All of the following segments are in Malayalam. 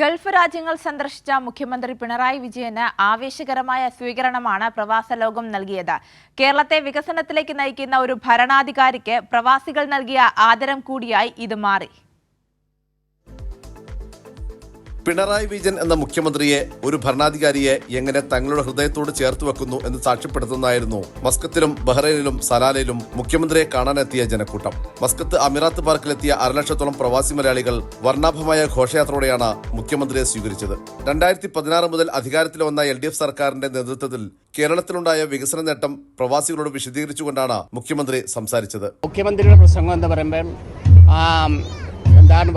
ഗൾഫ് രാജ്യങ്ങൾ സന്ദർശിച്ച മുഖ്യമന്ത്രി പിണറായി വിജയന് ആവേശകരമായ സ്വീകരണമാണ് പ്രവാസ ലോകം നൽകിയത്. കേരളത്തെ വികസനത്തിലേക്ക് നയിക്കുന്ന ഒരു ഭരണാധികാരിക്ക് പ്രവാസികൾ നൽകിയ ആദരം കൂടിയായി ഇത് മാറി. പിണറായി വിജയൻ എന്ന മുഖ്യമന്ത്രിയെ ഒരു ഭരണാധികാരിയെ എങ്ങനെ തങ്ങളുടെ ഹൃദയത്തോട് ചേർത്ത് വെക്കുന്നു എന്ന് സാക്ഷ്യപ്പെടുത്തുന്നതായിരുന്നു മസ്കത്തിലും ബഹ്റൈനിലും സലാലയിലും മുഖ്യമന്ത്രിയെ കാണാനെത്തിയ ജനക്കൂട്ടം. മസ്കത്ത് അമിറാത്ത് പാർക്കിലെത്തിയ അരലക്ഷത്തോളം പ്രവാസി മലയാളികൾ വർണാഭമായ ഘോഷയാത്രയോടെയാണ് മുഖ്യമന്ത്രിയെ സ്വീകരിച്ചത്. രണ്ടായിരത്തി പതിനാറ് മുതൽ അധികാരത്തിൽ വന്ന എൽ ഡി എഫ് സർക്കാരിന്റെ നേതൃത്വത്തിൽ കേരളത്തിലുണ്ടായ വികസന നേട്ടം പ്രവാസികളോട് വിശദീകരിച്ചുകൊണ്ടാണ് മുഖ്യമന്ത്രി സംസാരിച്ചത്. മുഖ്യമന്ത്രിയുടെ പ്രസംഗം എന്ന് പറയുമ്പോൾ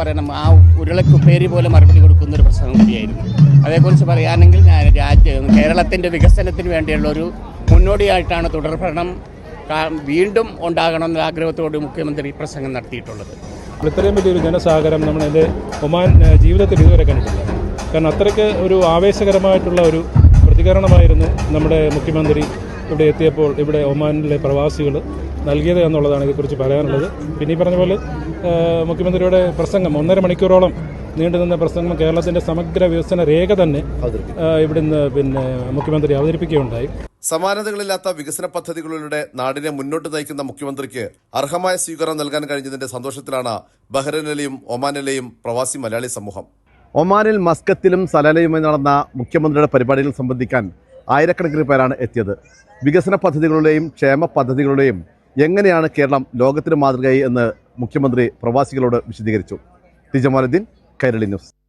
പറയണം ആ ഉരുളക്ക് പേര് പോലെ മറുപടി കൊടുക്കുന്ന ഒരു പ്രസംഗം കൂടിയായിരുന്നു. അതേക്കുറിച്ച് പറയുകയാണെങ്കിൽ ഞാൻ രാജ്യ കേരളത്തിന്റെ വികസനത്തിന് വേണ്ടിയുള്ള ഒരു മുന്നോടിയായിട്ടാണ് തുടർഭരണം വീണ്ടും ഉണ്ടാകണമെന്ന ആഗ്രഹത്തോട് മുഖ്യമന്ത്രി പ്രസംഗം നടത്തിയിട്ടുള്ളത്. ഇത്രയും വലിയൊരു ജനസാഗരം നമ്മൾ എന്റെ ഒമാൻ ജീവിതത്തിൽ ഇതുവരെ കണ്ടിട്ടില്ല. കാരണം അത്രയ്ക്ക് ഒരു ആവേശകരമായിട്ടുള്ള ഒരു പ്രതികരണമായിരുന്നു നമ്മുടെ മുഖ്യമന്ത്രി ഇവിടെ എത്തിയപ്പോൾ ഇവിടെ ഒമാനിലെ പ്രവാസികൾ നൽകിയത് എന്നുള്ളതാണ് ഇതേക്കുറിച്ച് പറയാനുള്ളത്. പിന്നെ ഈ പറഞ്ഞ പോലെ മുഖ്യമന്ത്രിയുടെ പ്രസംഗം ഒന്നര മണിക്കൂറോളം നീണ്ടുനിന്ന പ്രസംഗം കേരളത്തിന്റെ സമഗ്ര വികസന രേഖ തന്നെ ഇവിടുന്ന് പിന്നെ മുഖ്യമന്ത്രി അവതരിപ്പിക്കുകയുണ്ടായി. സമാനതകളില്ലാത്ത വികസന പദ്ധതികളിലൂടെ നാടിനെ മുന്നോട്ട് നയിക്കുന്ന മുഖ്യമന്ത്രിക്ക് അർഹമായ സ്വീകരണം നൽകാൻ കഴിഞ്ഞതിന്റെ സന്തോഷത്തിലാണ് ബഹ്റൈനിലെയും ഒമാനിലെയും പ്രവാസി മലയാളി സമൂഹം. ഒമാനിൽ മസ്കത്തിലും സലാലയുമായി നടന്ന മുഖ്യമന്ത്രിയുടെ പരിപാടികൾ സംബന്ധിക്കാൻ ആയിരക്കണക്കിന് പേരാണ് എത്തിയത്. വികസന പദ്ധതികളുടെയും ക്ഷേമ പദ്ധതികളുടെയും എങ്ങനെയാണ് കേരളം ലോകത്തിന് മാതൃകയായി എന്ന് മുഖ്യമന്ത്രി പ്രവാസികളോട് വിശദീകരിച്ചു. ടിജമാലുദ്ദീൻ കൈരളി ന്യൂസ്.